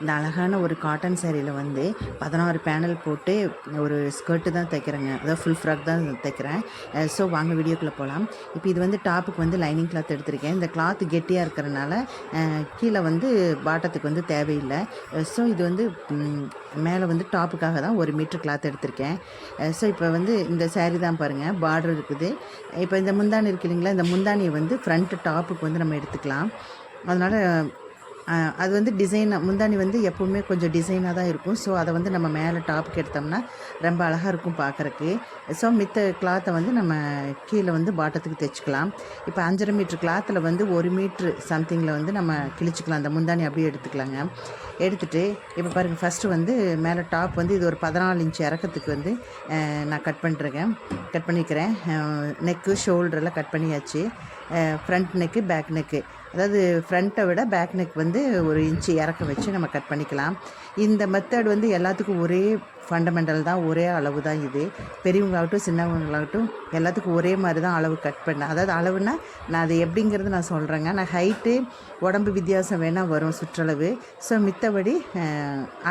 இந்த அழகான ஒரு காட்டன் சேரீயில் வந்து பதினாறு பேனல் போட்டு ஒரு ஸ்கர்ட்டு தான் தைக்கிறேங்க. அதாவது ஃபுல் ஃப்ராக் தான் தைக்கிறேன். ஸோ வாங்க வீடியோக்குள்ளே போகலாம் இப்போ இது வந்து டாப்புக்கு வந்து லைனிங் கிளாத் எடுத்திருக்கேன். இந்த கிளாத் கெட்டியாக இருக்கிறனால கீழே வந்து பாட்டத்துக்கு வந்து தேவையில்லை. ஸோ இது வந்து மேலே வந்து டாப்புக்காக தான் ஒரு மீட்ரு கிளாத் எடுத்திருக்கேன். ஸோ இப்போ வந்து இந்த சேரீ தான் பாருங்கள் பார்டர் இருக்குது. இப்போ இந்த முந்தானி இருக்கு இல்லைங்களா? இந்த முந்தானியை வந்து ஃப்ரண்ட்டு டாப்புக்கு வந்து நம்ம எடுத்துக்கலாம். அதனால் அது வந்து டிசைனாக முந்தானி வந்து எப்போவுமே கொஞ்சம் டிசைனாக தான் இருக்கும். ஸோ அதை வந்து நம்ம மேலே டாப்க்கு எடுத்தோம்னா ரொம்ப அழகாக இருக்கும் பார்க்குறக்கு ஸோ மித்த கிளாத்தை வந்து நம்ம கீழே வந்து பாட்டத்துக்கு தைச்சிக்கலாம். இப்போ அஞ்சரை மீட்ரு கிளாத்தில் வந்து ஒரு மீட்ரு சம்திங்கில் வந்து நம்ம கிழிச்சிக்கலாம். அந்த முந்தானி அப்படியே எடுத்துக்கலாங்க. எடுத்துட்டு இப்போ பாருங்கள் ஃபஸ்ட்டு வந்து மேலே டாப் வந்து இது ஒரு பதினாலு இன்ச் இறக்கத்துக்கு வந்து நான் கட் பண்ணிருக்கேன் கட் பண்ணிக்கிறேன். நெக்கு ஷோல்டரெல்லாம் கட் பண்ணியாச்சு. ஃப்ரண்ட் நெக்கு பேக் நெக்கு அதாவது ஃப்ரண்ட்டை விட பேக் நெக் வந்து ஒரு இன்ச்சு இறக்க வச்சு நம்ம கட் பண்ணிக்கலாம். இந்த மெத்தட் வந்து எல்லாத்துக்கும் ஒரே ஃபண்டமெண்டல் தான் ஒரே அளவு தான் இது. பெரியவங்களாகட்டும் சின்னவங்களாகட்டும் எல்லாத்துக்கும் ஒரே மாதிரி தான் அளவு கட் பண்ணேன் அதாவது அளவுனா நான் அது எப்படிங்கிறது நான் சொல்கிறேங்க நான் ஹைட்டு உடம்பு வித்தியாசம் வேணால் வரும் சுற்றளவு. ஸோ மித்தபடி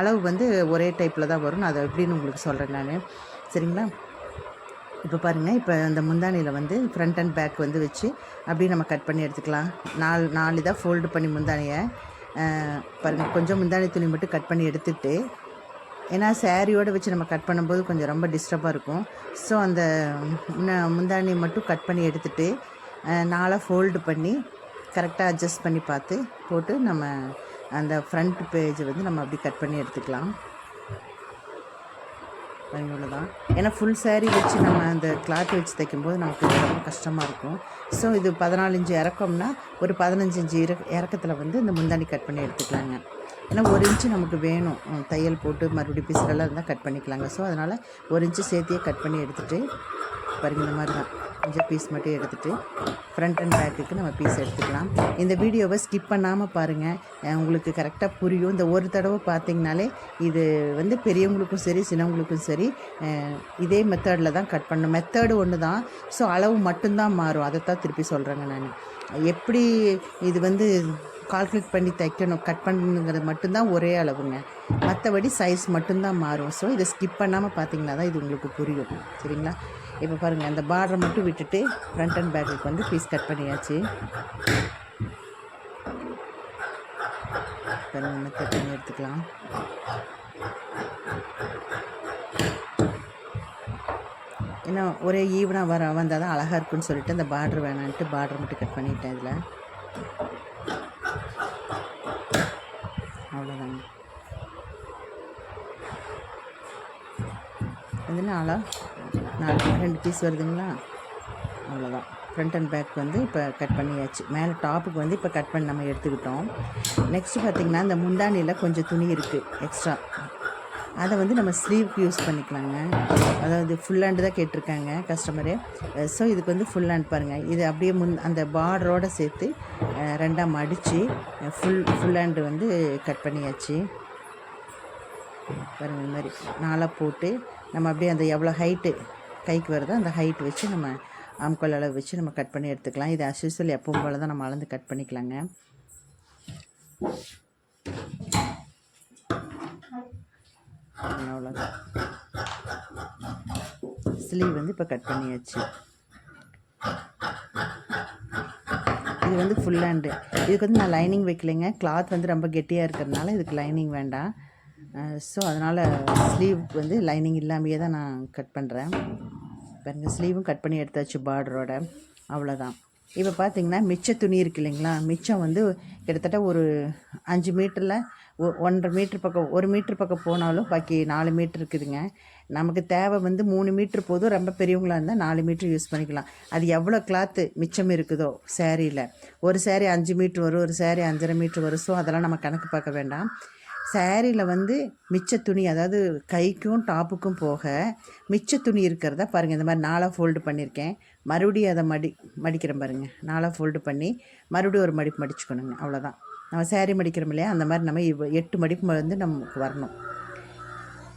அளவு வந்து ஒரே டைப்பில் தான் வரும். நான் அதை எப்படின்னு உங்களுக்கு சொல்கிறேன் நான். சரிங்களா? இப்போ பாருங்கள் இப்போ அந்த முந்தானியில் வந்து ஃப்ரண்ட் அண்ட் பேக் வந்து வச்சு அப்படியே நம்ம கட் பண்ணி எடுத்துக்கலாம். நாலு நாலு இதாக ஃபோல்டு பண்ணி முந்தானியை பாருங்கள் கொஞ்சம் முந்தானி துணி மட்டும் கட் பண்ணி எடுத்துகிட்டு ஏன்னா சேரீயோடு வச்சு நம்ம கட் பண்ணும்போது கொஞ்சம் ரொம்ப டிஸ்டர்பாக இருக்கும். ஸோ அந்த முந்தானி மட்டும் கட் பண்ணி எடுத்துகிட்டு நாளாக ஃபோல்டு பண்ணி கரெக்டாக அட்ஜஸ்ட் பண்ணி பார்த்து போட்டு நம்ம அந்த ஃப்ரண்ட் பேஜை வந்து நம்ம அப்படி கட் பண்ணி எடுத்துக்கலாம். இவ்வளோ தான் ஏன்னா ஃபுல் சேரீ வச்சு நம்ம அந்த கிளாத் வச்சு தைக்கும்போது நமக்கு ரொம்ப கஷ்டமாக இருக்கும். ஸோ இது பதினாலு இன்ச்சு இறக்கம்னா ஒரு பதினஞ்சு இன்ச்சு இற இறக்கத்தில் வந்து இந்த முந்தானி கட் பண்ணி எடுத்துக்கலாங்க. ஏன்னா ஒரு இன்ச்சு நமக்கு வேணும். தையல் போட்டு மறுபடியும் பிசுறெல்லாம் இருந்தால் கட் பண்ணிக்கலாங்க. ஸோ அதனால் ஒரு இன்ச்சு சேர்த்தியே கட் பண்ணி எடுத்துகிட்டு பாருங்க இந்த மாதிரி தான் கொஞ்சம் பீஸ் மட்டும் எடுத்துகிட்டு ஃப்ரண்ட் அண்ட் பேக்குக்கு நம்ம பீஸ் எடுத்துக்கலாம். இந்த வீடியோவை ஸ்கிப் பண்ணாமல் பாருங்கள் உங்களுக்கு கரெக்டாக புரியும். இந்த ஒரு தடவை பார்த்திங்கனாலே இது வந்து பெரியவங்களுக்கும் சரி சின்னவங்களுக்கும் சரி இதே மெத்தடில் தான் கட் பண்ணணும். மெத்தடு ஒன்று தான். ஸோ அளவு மட்டும்தான் மாறும். அதை தான் திருப்பி சொல்கிறேங்க நான். எப்படி இது வந்து கால்குலேட் பண்ணி தைக்கணும்? கட் பண்ணணுங்கிறது மட்டும்தான் ஒரே அளவுங்க. மற்றபடி சைஸ் மட்டும்தான் மாறும். ஸோ இதை ஸ்கிப் பண்ணாமல் பார்த்தீங்கன்னா தான் இது உங்களுக்கு புரியும். சரிங்களா? இப்போ பாருங்கள் அந்த பார்டரை மட்டும் விட்டுட்டு ஃப்ரண்ட் அண்ட் பேக்குக்கு வந்து பீஸ் கட் பண்ணியாச்சு. கட் பண்ணி எடுத்துக்கலாம். ஏன்னா ஒரே ஈவனாக வர வந்தால் தான் அழகாக இருக்குன்னு சொல்லிட்டு அந்த பார்டர் வேணான்ட்டு பார்டர் மட்டும் கட் பண்ணிட்டேன் இதில். அவ்வளோதாங்க இது நாலு ரெண்டு பீஸ் வருதுங்களா? அவ்வளோதான் ஃப்ரண்ட் அண்ட் பேக் வந்து இப்போ கட் பண்ணியாச்சு. மேலே டாப்புக்கு வந்து இப்போ கட் பண்ணி நம்ம எடுத்துக்கிட்டோம். நெக்ஸ்ட்டு பார்த்திங்கன்னா இந்த முந்தானியில் கொஞ்சம் துணி இருக்குது எக்ஸ்ட்ரா அதை வந்து நம்ம ஸ்லீவ்க்கு யூஸ் பண்ணிக்கலாங்க. அதாவது ஃபுல் ஹேண்டு தான் கேட்டிருக்காங்க கஸ்டமரு ஸோ இதுக்கு வந்து ஃபுல் ஹேண்ட் பாருங்கள் இது அப்படியே முன் அந்த பார்டரோடு சேர்த்து ரெண்டாக மடித்து ஃபுல் ஃபுல் ஹேண்டு வந்து கட் பண்ணியாச்சு. பாருங்கள் இந்த மாதிரி. நாளாக போட்டு நம்ம அப்படியே அந்த எவ்வளோ ஹைட்டு கைக்கு வருதோ அந்த ஹைட் வச்சு நம்ம ஆம்கோல் அளவு வச்சு நம்ம கட் பண்ணி எடுத்துக்கலாம். இது அஸ்யூஸ்வல் எப்பவும் போல தான் நம்ம அளந்து கட் பண்ணிக்கலாங்க. அவ்வளோதான் ஸ்லீவ் வந்து இப்போ கட் பண்ணியாச்சு. இது வந்து ஃபுல் ஹேண்டு இதுக்கு வந்து நான் லைனிங் வைக்கலைங்க. கிளாத் வந்து ரொம்ப கெட்டியாக இருக்கிறதுனால இதுக்கு லைனிங் வேண்டாம். ஸோ அதனால் ஸ்லீவ் வந்து லைனிங் இல்லாமையே தான் நான் கட் பண்ணுறேன் பாருங்கள் ஸ்லீவும் கட் பண்ணி எடுத்தாச்சு பார்டரோட அவ்வளோதான் இப்போ பார்த்தீங்கன்னா மிச்ச துணி இருக்கு இல்லைங்களா? மிச்சம் வந்து கிட்டத்தட்ட ஒரு அஞ்சு மீட்டரில் ஒன்றரை மீட்ரு பக்கம் ஒரு மீட்ரு பக்கம் போனாலும் பாக்கி நாலு மீட்ரு இருக்குதுங்க. நமக்கு தேவை வந்து மூணு மீட்ரு போதும். ரொம்ப பெரியவங்களாக இருந்தால் நாலு மீட்ரு யூஸ் பண்ணிக்கலாம். அது எவ்வளோ கிளாத்து மிச்சம் இருக்குதோ சேரீயில் ஒரு சேரீ அஞ்சு மீட்ரு வரும் ஒரு சேரீ அஞ்சரை மீட்ரு வரும். ஸோ அதெல்லாம் நம்ம கணக்கு பார்க்க வேண்டாம். சேரீயில் வந்து மிச்ச துணி அதாவது கைக்கும் டாப்புக்கும் போக மிச்ச துணி இருக்கிறத பாருங்கள் இந்த மாதிரி நாளாக ஃபோல்டு பண்ணியிருக்கேன் மறுபடியும் அதை மடி மடிக்கிறேன் பாருங்கள் நாளாக ஃபோல்டு பண்ணி மறுபடியும் ஒரு மடிப்பு மடிச்சுக்கணுங்க. அவ்வளோதான் நம்ம சேரீ மடிக்கிறோம் இல்லையா? அந்த மாதிரி நம்ம எட்டு மடிப்பு வந்து நமக்கு வரணும்.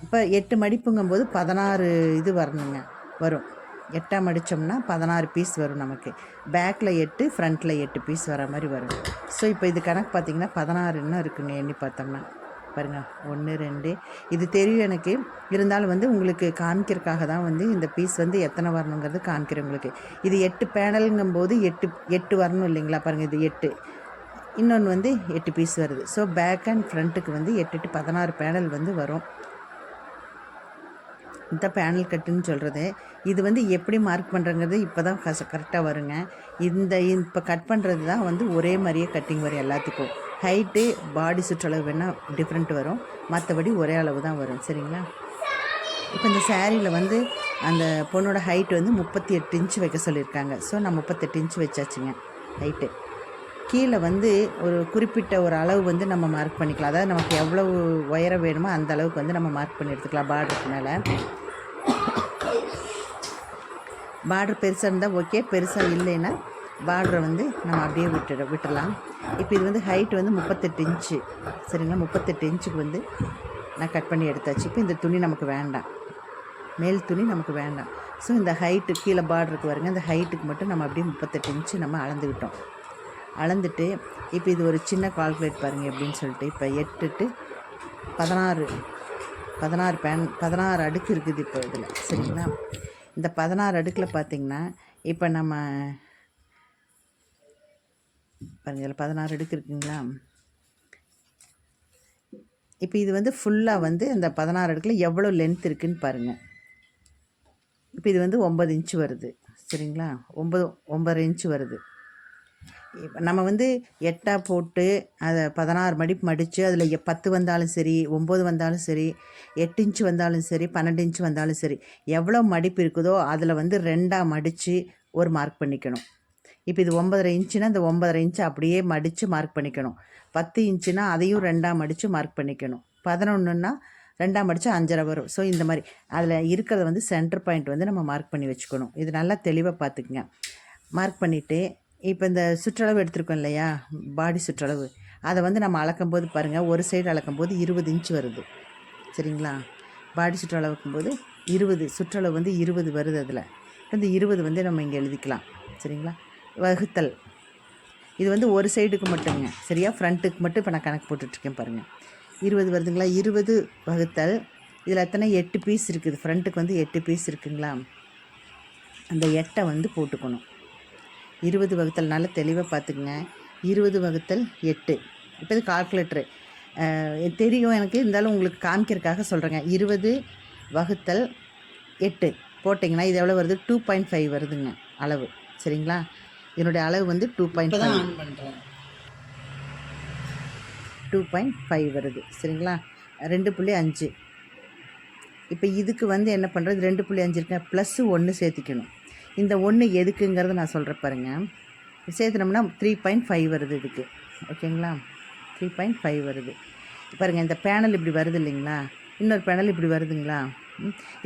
இப்போ எட்டு மடிப்புங்கும்போது பதினாறு இது வரணுங்க. வரும். எட்டாக மடித்தோம்னா பதினாறு பீஸ் வரும் நமக்கு. பேக்கில் எட்டு ஃப்ரண்ட்டில் எட்டு பீஸ் வர மாதிரி வரும். ஸோ இப்போ இது கணக்கு பார்த்திங்கன்னா பதினாறு இன்னும் இருக்குங்க. எண்ணி பார்த்தோம்னா. பாருங்கள் ஒன்று ரெண்டு. இது தெரியும் எனக்கு. இருந்தாலும் வந்து உங்களுக்கு காமிக்கிறதுக்காக தான் வந்து இந்த பீஸ் வந்து எத்தனை வரணுங்கிறது காமிக்கிறேன் உங்களுக்கு. இது எட்டு பேனலுங்கும்போது எட்டு எட்டு வரணும் இல்லைங்களா? பாருங்கள் இது எட்டு. இன்னொன்று வந்து எட்டு பீஸ் வருது. ஸோ பேக் அண்ட் ஃப்ரண்ட்டுக்கு வந்து எட்டு எட்டு பதினாறு பேனல் வந்து வரும். இந்த பேனல் கட்டுன்னு சொல்கிறது இது வந்து எப்படி மார்க் பண்ணுறங்கிறது இப்போ தான் கரெக்டாக வருங்க. இந்த இப்போ கட் பண்ணுறது தான் வந்து ஒரே மாதிரியே கட்டிங் வரும் எல்லாத்துக்கும். ஹைட்டு பாடி சுற்றளவு வேணால் டிஃப்ரெண்ட் வரும். மற்றபடி ஒரே அளவு தான் வரும். சரிங்களா? இப்போ இந்த சேரீயில் வந்து அந்த பொண்ணோட ஹைட் வந்து முப்பத்தி எட்டு இன்ச்சு வைக்க சொல்லியிருக்காங்க. ஸோ நான் முப்பத்தெட்டு இன்ச்சு வச்சாச்சுங்க ஹைட்டு கீழே வந்து ஒரு குறிப்பிட்ட ஒரு அளவு வந்து நம்ம மார்க் பண்ணிக்கலாம். அதாவது நமக்கு எவ்வளவு உயரம் வேணுமோ அந்த அளவுக்கு வந்து நம்ம மார்க் பண்ணி எடுத்துக்கலாம் பார்டருக்கு மேலே. பார்டர் பெருசாக இருந்தால் ஓகே பெருசாக இல்லைன்னா பார்டரை வந்து நம்ம அப்படியே விட்டுட விட்டுடலாம். இப்போ இது வந்து ஹைட் வந்து முப்பத்தெட்டு இன்ச்சு. சரிங்களா? முப்பத்தெட்டு இன்ச்சுக்கு வந்து நான் கட் பண்ணி எடுத்தாச்சு. இப்போ இந்த துணி நமக்கு வேண்டாம். மேல் துணி நமக்கு வேண்டாம். ஸோ இந்த ஹைட்டு கீழே பார்டருக்கு வருங்க இந்த ஹைட்டுக்கு மட்டும் நம்ம அப்படியே முப்பத்தெட்டு இன்ச்சு நம்ம அளந்துக்கிட்டோம் அளந்துட்டு இப்போ இது ஒரு சின்ன கால்குலேட் பாருங்கள் எப்படின்னு சொல்லிட்டு இப்போ எட்டுட்டு பதினாறு பதினாறு பேன் பதினாறு அடுக்கு இருக்குது இப்போ இதில். சரிங்களா? இந்த பதினாறு அடுக்கில் பார்த்தீங்கன்னா இப்போ நம்ம பாருங்க இதில் பதினாறு அடுக்கு இருக்குங்களா? இப்போ இது வந்து ஃபுல்லாக வந்து இந்த பதினாறு அடுக்கில் எவ்வளோ லென்த் இருக்குதுன்னு பாருங்கள் இப்போ இது வந்து ஒம்பது இன்ச்சு வருது. சரிங்களா? ஒம்பது ஒம்பது இன்ச்சு வருது. நம்ம வந்து எட்டாக போட்டு அதை பதினாறு மடிப்பு மடித்து அதில் எ பத்து வந்தாலும் சரி ஒம்பது வந்தாலும் சரி எட்டு இன்ச்சு வந்தாலும் சரி பன்னெண்டு இன்ச்சு வந்தாலும் சரி எவ்வளோ மடிப்பு இருக்குதோ அதில் வந்து ரெண்டாக மடித்து ஒரு மார்க் பண்ணிக்கணும். இப்போ இது ஒன்பதரை இன்ச்சுனா இந்த ஒன்பதரை இன்ச்சு அப்படியே மடித்து மார்க் பண்ணிக்கணும். பத்து இன்ச்சுனா அதையும் ரெண்டாக மடித்து மார்க் பண்ணிக்கணும். பதினொன்றுன்னா ரெண்டாம் மடித்து அஞ்சரை வரும். ஸோ இந்த மாதிரி. அதில் இருக்கிறத வந்து சென்டர் பாயிண்ட் வந்து நம்ம மார்க் பண்ணி வச்சுக்கணும். இது நல்லா தெளிவாக பார்த்துக்குங்க. மார்க் பண்ணிவிட்டு இப்போ இந்த சுற்றளவு எடுத்திருக்கோம் இல்லையா? பாடி சுற்றளவு. அதை வந்து நம்ம அளக்கும் போது பாருங்கள் ஒரு சைடு அளக்கும் போது இருபது இன்ச் வருது. சரிங்களா? பாடி சுற்றளவுக்கும் போது இருபது சுற்றளவு வந்து இருபது வருது அதில். இந்த இருபது வந்து நம்ம இங்கே எழுதிக்கலாம். சரிங்களா? வகுத்தல். இது வந்து ஒரு சைடுக்கு மட்டுங்க சரியா? ஃப்ரண்ட்டுக்கு மட்டும் இப்போ நான் கணக்கு போட்டுட்ருக்கேன் பாருங்கள் இருபது வருதுங்களா? இருபது வகுத்தல். இதில் எத்தனை? எட்டு பீஸ் இருக்குது. ஃப்ரண்ட்டுக்கு வந்து எட்டு பீஸ் இருக்குங்களா? அந்த எட்டை வந்து போட்டுக்கணும். இருபது வகுத்தல். நல்லா தெளிவாக பார்த்துக்குங்க இருபது வகுத்தல் எட்டு. இப்போ இது கால்குலேட்டரு தெரியும் எனக்கு. இருந்தாலும் உங்களுக்கு காமிக்கிறதுக்காக சொல்கிறேங்க இருபது வகுத்தல் எட்டு. போட்டிங்கன்னா இது எவ்வளோ வருது? டூ பாயிண்ட் ஃபைவ் வருதுங்க. அளவு. சரிங்களா? இதனுடைய அளவு வந்து டூ பாயிண்ட் ஃபைவ் ஆன் பண்ணுறேன் டூ பாயிண்ட் ஃபைவ் வருது. சரிங்களா? ரெண்டு புள்ளி அஞ்சு. இப்போ இதுக்கு வந்து என்ன பண்ணுறது ரெண்டு புள்ளி அஞ்சு இருக்கேன் ப்ளஸ்ஸு ஒன்று சேர்த்திக்கணும். இந்த ஒன்று எதுக்குங்கிறத நான் சொல்கிறேன் பாருங்க. சேர்த்துனோம்னா த்ரீ பாயிண்ட் ஃபைவ் வருது இதுக்கு. ஓகேங்களா? த்ரீ பாயிண்ட் ஃபைவ் வருது. பாருங்கள் இந்த பேனல் இப்படி வருது இல்லைங்களா? இன்னொரு பேனல் இப்படி வருதுங்களா.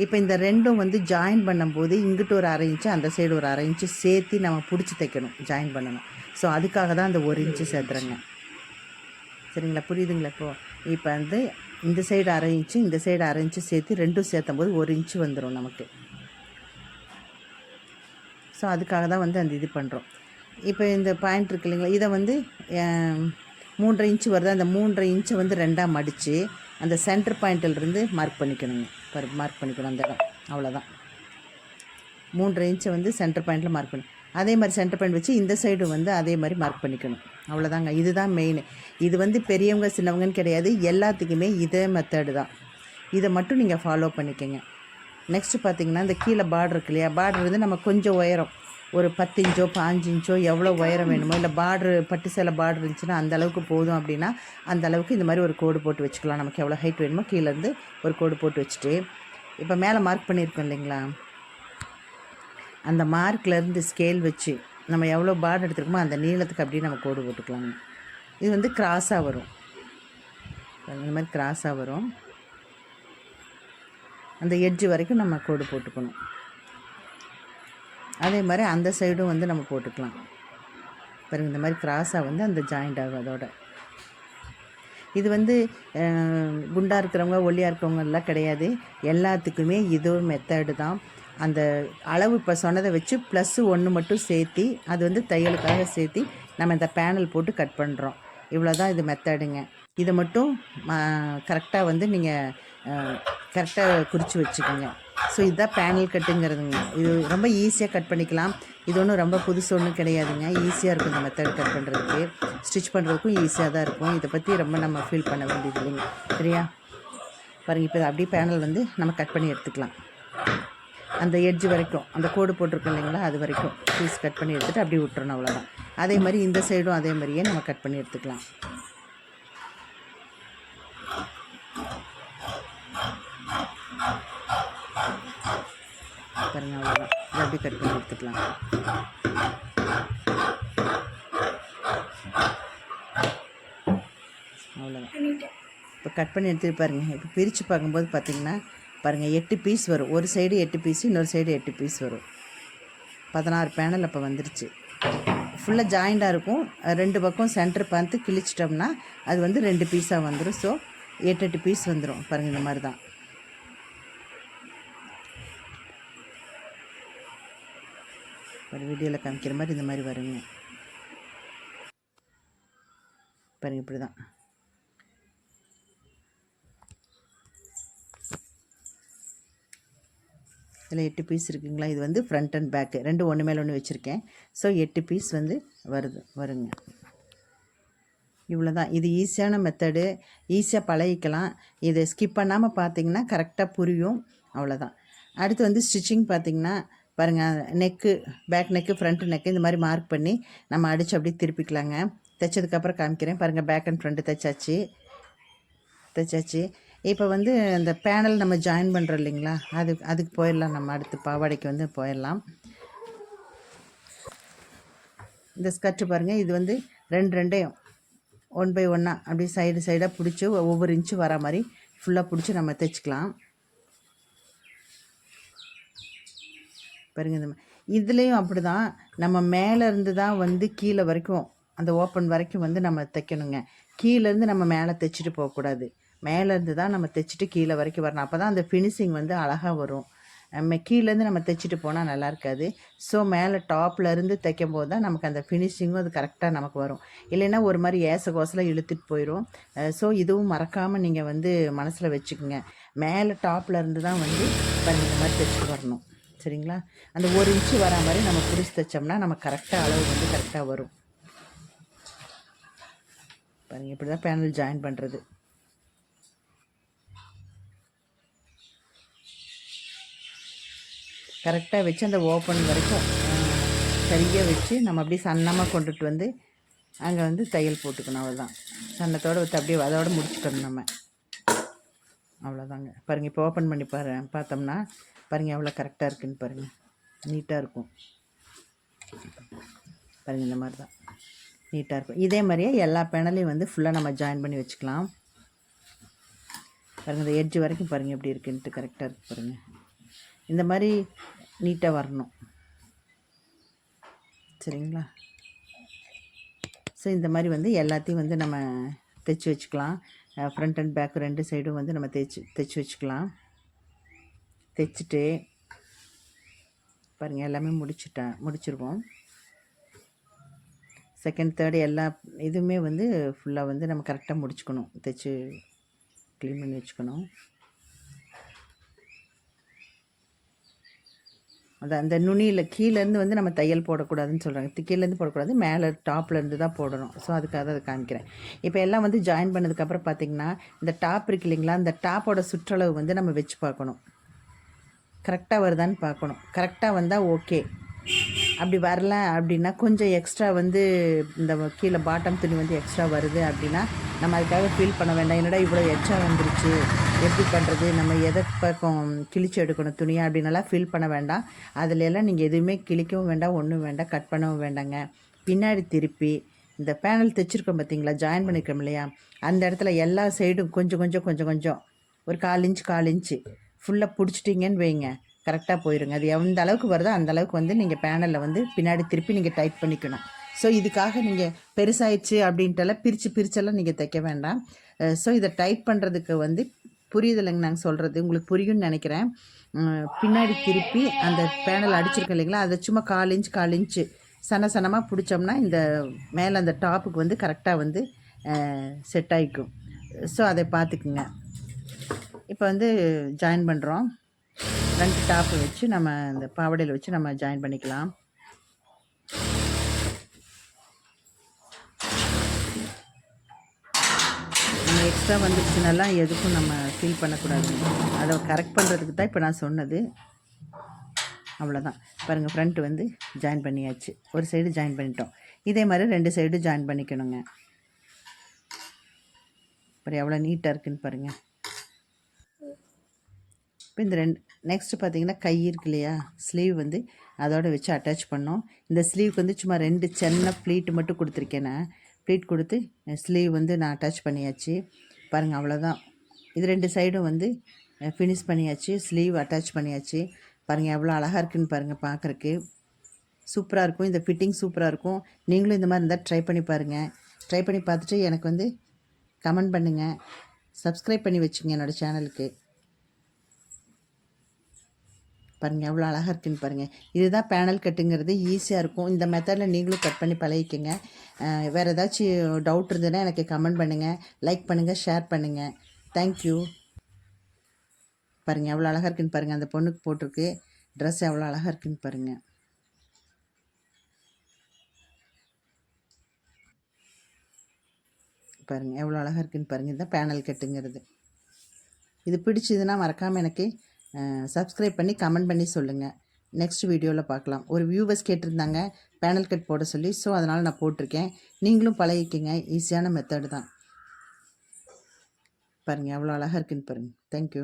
இப்போ இந்த ரெண்டும் வந்து ஜாயின் பண்ணும்போது இங்கிட்டு ஒரு அரை இன்ச்சு அந்த சைடு ஒரு அரை இன்ச்சு சேர்த்து நம்ம பிடிச்சி தைக்கணும் ஜாயின் பண்ணணும். ஸோ அதுக்காக தான் அந்த ஒரு இன்ச்சு சேர்த்துறேங்க. சரிங்களா? புரியுதுங்களா இப்போ? இப்போ வந்து இந்த சைடு அரை இன்ச்சு இந்த சைடு அரை இன்ச்சு சேர்த்து ரெண்டும் சேர்த்தும் போது ஒரு இன்ச்சு வந்துடும் நமக்கு. ஸோ அதுக்காக தான் வந்து அந்த இது பண்ணுறோம் இப்போ இந்த பாயிண்ட் இருக்கு இல்லைங்களா? இதை வந்து மூன்றரை இன்ச்சு வருது. அந்த மூன்றரை இன்ச்சை வந்து ரெண்டாக மடித்து அந்த சென்டர் பாயிண்ட்டிலிருந்து மார்க் பண்ணிக்கணுங்க. பர் மார்க் பண்ணிக்கணும் அந்த இடம். அவ்வளோதான் மூன்றரை இன்ச்சை வந்து சென்டர் பாயிண்ட்டில் மார்க் பண்ணி. அதே மாதிரி சென்டர் பாயிண்ட் வச்சு இந்த சைடு வந்து அதே மாதிரி மார்க் பண்ணிக்கணும். அவ்வளோதாங்க இதுதான் மெயின் இது வந்து பெரியவங்க சின்னவங்கன்னு கிடையாது. எல்லாத்துக்குமே இதே மெத்தடு தான். இதை மட்டும் நீங்கள் ஃபாலோ பண்ணிக்கோங்க. நெக்ஸ்ட்டு பார்த்தீங்கன்னா இந்த கீழே பார்டர் இருக்கு இல்லையா? பார்டர் வந்து நம்ம கொஞ்சம் உயரம். ஒரு பத்து இன்ச்சோ பாஞ்சு இன்ச்சோ எவ்வளோ உயரம் வேணுமோ இல்லை பார்டர் பட்டு சேலை பார்டர் இருந்துச்சுன்னா அந்த அளவுக்கு போதும் அப்படின்னா அந்த அளவுக்கு இந்த மாதிரி ஒரு கோடு போட்டு வச்சுக்கலாம். நமக்கு எவ்வளோ ஹைட் வேணுமோ கீழேருந்து ஒரு கோடு போட்டு வச்சுட்டு. இப்போ மேலே மார்க் பண்ணியிருக்கோம் இல்லைங்களா? அந்த மார்க்லேருந்து ஸ்கேல் வச்சு நம்ம எவ்வளோ பார்டர் எடுத்துருக்கோமோ அந்த நீளத்துக்கு அப்படியே நம்ம கோடு போட்டுக்கலாங்க இது வந்து கிராஸாக வரும். இந்த மாதிரி கிராஸாக வரும். அந்த எட்ஜ் வரைக்கும் நம்ம கோடு போட்டுக்கணும். அதே மாதிரி அந்த சைடும் வந்து நம்ம போட்டுக்கலாம். பாருங்க இந்த மாதிரி கிராஸாக வந்து அந்த ஜாயிண்ட் ஆகும் அதோட. இது வந்து குண்டாக இருக்கிறவங்க ஒல்லியாக இருக்கிறவங்க எல்லாம் கிடையாது. எல்லாத்துக்குமே இது ஒரு மெத்தடு தான். அந்த அளவு இப்போ சொன்னதை வச்சு ப்ளஸ்ஸு ஒன்று மட்டும் சேர்த்தி அது வந்து தையலுக்காக சேர்த்தி நம்ம இந்த பேனல் போட்டு கட் பண்ணுறோம் இவ்வளோ தான் இது மெத்தடுங்க இதை மட்டும் கரெக்டாக வந்து நீங்கள் கரெக்டாக குறித்து வச்சுக்கோங்க. ஸோ இதுதான் பேனல் கட்டுங்கிறதுங்க இது ரொம்ப ஈஸியாக கட் பண்ணிக்கலாம். இது ஒன்றும் ரொம்ப புதுசு ஒன்றும் கிடையாதுங்க. ஈஸியாக இருக்கும் இந்த மெத்தட் கட் பண்ணுறதுக்கு ஸ்டிச் பண்ணுறதுக்கும் ஈஸியாக தான் இருக்கும். இதை பற்றி ரொம்ப நம்ம ஃபீல் பண்ண வேண்டியது இல்லைங்க. சரியா? பாருங்கள் இப்போ அப்படியே பேனல் வந்து நம்ம கட் பண்ணி எடுத்துக்கலாம். அந்த எட்ஜ் வரைக்கும் அந்த கோடு போட்டிருக்கோம் இல்லைங்களா அது வரைக்கும் பீஸ் கட் பண்ணி எடுத்துகிட்டு அப்படியே விட்டுறணும் அவ்வளோதான் அதே மாதிரி இந்த சைடும் அதே மாதிரியே நம்ம கட் பண்ணி எடுத்துக்கலாம். பாருங்க அவ்வளோதான் இதை அப்படியே கட் பண்ணி எடுத்துக்கலாம் அவ்வளோதான் இப்போ கட் பண்ணி எடுத்துகிட்டு பாருங்கள் இப்போ பிரித்து பார்க்கும்போது பார்த்தீங்கன்னா பாருங்கள் எட்டு பீஸ் வரும். ஒரு சைடு எட்டு பீஸ் இன்னொரு சைடு எட்டு பீஸ் வரும். பதினாறு பேனல் அப்போ வந்துருச்சு. ஃபுல்லாக ஜாயிண்டாக இருக்கும். ரெண்டு பக்கம் சென்டர் பார்த்து கிழிச்சிட்டோம்னா அது வந்து ரெண்டு பீஸாக வந்துடும் ஸோ எட்டு எட்டு பீஸ் வந்துடும் பாருங்கள் இந்த மாதிரி தான் ஒரு வீடியோவில் காமிக்கிற மாதிரி இந்த மாதிரி வருங்க. பாருங்க இப்படி தான் இதில் எட்டு பீஸ் இருக்குங்களா? இது வந்து ஃப்ரண்ட் அண்ட் பேக்கு ரெண்டு ஒன்று மேலே ஒன்று வச்சுருக்கேன். ஸோ எட்டு பீஸ் வந்து வருது வருங்க. இவ்வளோ தான் இது ஈஸியான மெத்தடு ஈஸியாக பழகிக்கலாம். இதை ஸ்கிப் பண்ணாமல் பார்த்தீங்கன்னா கரெக்டாக புரியும். அவ்வளோதான் அடுத்து வந்து ஸ்டிச்சிங் பார்த்திங்கன்னா பாருங்கள் neck back neck front neck இந்த மாதிரி மார்க் பண்ணி நம்ம அடித்து அப்படியே திருப்பிக்கலாங்க. தைச்சதுக்கப்புறம் காமிக்கிறேன். பாருங்கள் பேக் அண்ட் ஃப்ரண்ட்டு தைச்சாச்சு. தைச்சாச்சு. இப்போ வந்து அந்த பேனல் நம்ம ஜாயின் பண்ணுறோம் இல்லைங்களா? அது அதுக்கு போயிடலாம். நம்ம அடுத்து பாவாடைக்கு வந்து போயிடலாம். இந்த ஸ்கர்ட்டு பாருங்கள் இது வந்து ரெண்டு ரெண்டையும் ஒன் பை ஒன்னாக அப்படியே சைடு சைடாக பிடிச்சி ஒவ்வொரு இன்ச்சு வர மாதிரி ஃபுல்லாக பிடிச்சி நம்ம தைச்சிக்கலாம். பாருங்க இந்த இதுலேயும் அப்படி தான் நம்ம மேலேருந்து தான் வந்து கீழே வரைக்கும் அந்த ஓப்பன் வரைக்கும் வந்து நம்ம தைக்கணுங்க. கீழேருந்து நம்ம மேலே தைச்சிட்டு போகக்கூடாது. மேலேருந்து தான் நம்ம தைச்சிட்டு கீழே வரைக்கும் வரணும். அப்போ தான் அந்த ஃபினிஷிங் வந்து அழகாக வரும். நம்ம கீழேருந்து நம்ம தைச்சிட்டு போனால் நல்லா இருக்காது ஸோ மேலே டாப்பில் இருந்து தைக்கும் போது தான் நமக்கு அந்த ஃபினிஷிங்கும் அது கரெக்டாக நமக்கு வரும். இல்லைன்னா ஒரு மாதிரி ஏச கோசில் இழுத்துட்டு போயிடும் ஸோ இதுவும் மறக்காமல் நீங்கள் வந்து மனசில் வச்சுக்கோங்க. மேலே டாப்பில் இருந்து தான் வந்து இந்த மாதிரி தைச்சிட்டு வரணும். சரிங்களா? அந்த ஒரு இன்ச்சு வரா மாதிரி நம்ம பிடிச்சி தைச்சோம்னா நம்ம கரெக்டாக அளவு வந்து கரெக்டாக வரும். பாருங்க இப்படி தான் பேனல் ஜாயின் பண்ணுறது கரெக்டாக வச்சு அந்த ஓப்பன் வரைக்கும் சரியாக வச்சு நம்ம அப்படியே சன்னமாக கொண்டுட்டு வந்து அங்கே வந்து தையல் போட்டுக்கணும் அவ்வளோதான் சன்னத்தோடு வச்சு அப்படியே அதோட முடிச்சுக்கணும் நம்ம. அவ்வளோதாங்க பாருங்கள் இப்போ ஓப்பன் பண்ணி பாரு பார்த்தோம்னா பாருங்கள் எவ்வளோ கரெக்டாக இருக்குன்னு பாருங்கள் நீட்டாக இருக்கும். பாருங்கள் இந்த மாதிரி தான் நீட்டாக இருக்கும். இதே மாதிரியே எல்லா பேனலையும் வந்து ஃபுல்லாக நம்ம ஜாயின் பண்ணி வச்சுக்கலாம். பாருங்கள் இந்த எட்ஜ் வரைக்கும் பாருங்கள் எப்படி இருக்குன்ட்டு கரெக்டாக இருக்குது பாருங்கள் இந்த மாதிரி நீட்டாக வரணும். சரிங்களா? ஸோ இந்த மாதிரி வந்து எல்லாத்தையும் வந்து நம்ம தைச்சி வச்சுக்கலாம். ஃப்ரண்ட் அண்ட் பேக் ரெண்டு சைடும் வந்து நம்ம தைச்சி தைச்சி வச்சுக்கலாம். தைச்சிட்டு பாருங்கள் எல்லாமே முடிச்சிட்டேன் முடிச்சிருவோம். செகண்ட் தேர்டு எல்லா இதுவுமே வந்து ஃபுல்லாக வந்து நம்ம கரெக்டாக முடிச்சுக்கணும். தைச்சி க்ளீன் பண்ணி வச்சுக்கணும். அது அந்த நுனியில் கீழேருந்து வந்து நம்ம தையல் போடக்கூடாதுன்னு சொல்கிறாங்க கீழேருந்து போடக்கூடாது மேலே டாப்லேருந்து தான் போடணும். ஸோ அதுக்காக அதை காமிக்கிறேன். இப்போ எல்லாம் வந்து ஜாயின் பண்ணதுக்கப்புறம் பார்த்திங்கன்னா இந்த டாப் இருக்கு இல்லைங்களா அந்த டாப்போட சுற்றளவு வந்து நம்ம வச்சு பார்க்கணும். கரெக்டாக வருதான்னு பார்க்கணும். கரெக்டாக வந்தால் ஓகே. அப்படி வரல அப்படின்னா கொஞ்சம் எக்ஸ்ட்ரா வந்து இந்த கீழே பாட்டம் துணி வந்து எக்ஸ்ட்ரா வருது அப்படின்னா நம்ம அதுக்காக ஃபீல் பண்ண வேண்டாம். என்னடா இவ்வளோ எக்ஸ்ட்ரா வந்துருச்சு? எப்படி பண்ணுறது நம்ம எதை பக்கம் கிழிச்சு எடுக்கணும் துணியாக அப்படின்னலாம் ஃபீல் பண்ண வேண்டாம். அதில் எல்லாம் நீங்கள் எதுவுமே கிழிக்கவும் வேண்டாம் ஒன்றும் வேண்டாம் கட் பண்ணவும் வேண்டாங்க. பின்னாடி திருப்பி இந்த பேனல் தைச்சிருக்கோம் பார்த்தீங்களா ஜாயின் பண்ணியிருக்கோம் இல்லையா? அந்த இடத்துல எல்லா சைடும் கொஞ்சம் கொஞ்சம் கொஞ்சம் கொஞ்சம். ஒரு கால் இன்ச் கால் இன்ச்சு ஃபுல்லாக பிடிச்சிட்டிங்கன்னு வைங்க. கரெக்டாக போயிடுங்க அது எந்த அளவுக்கு வருதோ அந்த அளவுக்கு வந்து நீங்கள் பேனலில் வந்து பின்னாடி திருப்பி நீங்கள் டைட் பண்ணிக்கணும். ஸோ இதுக்காக நீங்கள் பெருசாயிடுச்சு அப்படின்ட்டெல்லாம் பிரித்து பிரிச்செல்லாம் நீங்கள் தைக்க வேண்டாம். ஸோ இதை டைட் பண்ணுறதுக்கு வந்து புரியுதில்லைங்க நாங்கள் சொல்கிறது உங்களுக்கு புரியும்னு நினைக்கிறேன். பின்னாடி திருப்பி அந்த பேனல் அடிச்சிருக்கோம் இல்லைங்களா? அதை சும்மா கால் இன்ச் கால் இன்ச்சு சன சனமாக பிடிச்சோம்னா இந்த மேலே அந்த டாப்புக்கு வந்து கரெக்டாக வந்து செட் ஆகிக்கும் ஸோ அதை பார்த்துக்குங்க. இப்போ வந்து ஜாயின் பண்ணுறோம் ரெண்டு டாப்பு வச்சு நம்ம இந்த பாவாடையில் வச்சு நம்ம ஜாயின் பண்ணிக்கலாம். நம்ம எக்ஸ்ட்ரா வந்துருச்சுனாலாம் எதுக்கும் நம்ம ஃபீல் பண்ணக்கூடாது. அதை கரெக்ட் பண்ணுறதுக்கு தான் இப்போ நான் சொன்னது. அவ்வளோதான் பாருங்கள் ஃப்ரண்ட் வந்து ஜாயின் பண்ணியாச்சு. ஒரு சைடு ஜாயின் பண்ணிட்டோம். இதே மாதிரி ரெண்டு சைடு ஜாயின் பண்ணிக்கணுங்க. அப்புறம் எவ்வளோ நீட்டாக இருக்குன்னு பாருங்கள் இப்போ இந்த ரெண்டு நெக்ஸ்ட்டு பார்த்தீங்கன்னா கை இருக்கு இல்லையா? ஸ்லீவ் வந்து அதோட வச்சு அட்டாச் பண்ணோம். இந்த ஸ்லீவுக்கு வந்து சும்மா ரெண்டு சின்ன ப்ளீட் மட்டும் கொடுத்துருக்கேன் நான். ப்ளீட் கொடுத்து ஸ்லீவ் வந்து நான் அட்டாச் பண்ணியாச்சு. பாருங்கள் அவ்வளோதான் இது ரெண்டு சைடும் வந்து ஃபினிஷ் பண்ணியாச்சு ஸ்லீவ் அட்டாச் பண்ணியாச்சு. பாருங்கள் எவ்வளோ அழகாக இருக்குன்னு பாருங்கள் பார்க்குறக்கு சூப்பராக இருக்கும். இந்த ஃபிட்டிங் சூப்பராக இருக்கும். நீங்களும் இந்த மாதிரி இருந்தால் ட்ரை பண்ணி பாருங்கள் ட்ரை பண்ணி பார்த்துட்டு எனக்கு வந்து கமெண்ட் பண்ணுங்கள் சப்ஸ்கிரைப் பண்ணி வச்சுங்க என்னோடய சேனலுக்கு பாருங்கள் எவ்வளோ அழகாக இருக்குன்னு பாருங்கள் இதுதான் பேனல் கட்டுங்கிறது ஈஸியாக இருக்கும். இந்த மெத்தடில் நீங்களும் கட் பண்ணி பழகிக்கோங்க. வேறு ஏதாச்சும் டவுட் இருந்ததுன்னா எனக்கு கமெண்ட் பண்ணுங்கள் லைக் பண்ணுங்கள் ஷேர் பண்ணுங்கள் தேங்க்யூ பாருங்கள் எவ்வளோ அழகாக இருக்குன்னு பாருங்கள் அந்த பொண்ணுக்கு போட்டிருக்கு. ட்ரெஸ் எவ்வளோ அழகாக இருக்குன்னு பாருங்கள் பாருங்கள் எவ்வளோ அழகாக இருக்குன்னு பாருங்கள் இதுதான் பேனல் கட்டுங்கிறது. இது பிடிச்சதுன்னா மறக்காமல் எனக்கு சப்ஸ்கிரைப் பண்ணி கமெண்ட் பண்ணி சொல்லுங்கள் நெக்ஸ்ட் வீடியோவில் பார்க்கலாம். ஒரு வியூவர்ஸ் கேட்டிருந்தாங்க பேனல் கட் போட சொல்லி ஸோ அதனால் நான் போட்டிருக்கேன். நீங்களும் பழகிக்கங்க. ஈஸியான மெத்தடு தான். பாருங்கள் எவ்வளோ அழகாக இருக்குன்னு பாருங்கள் தேங்க்யூ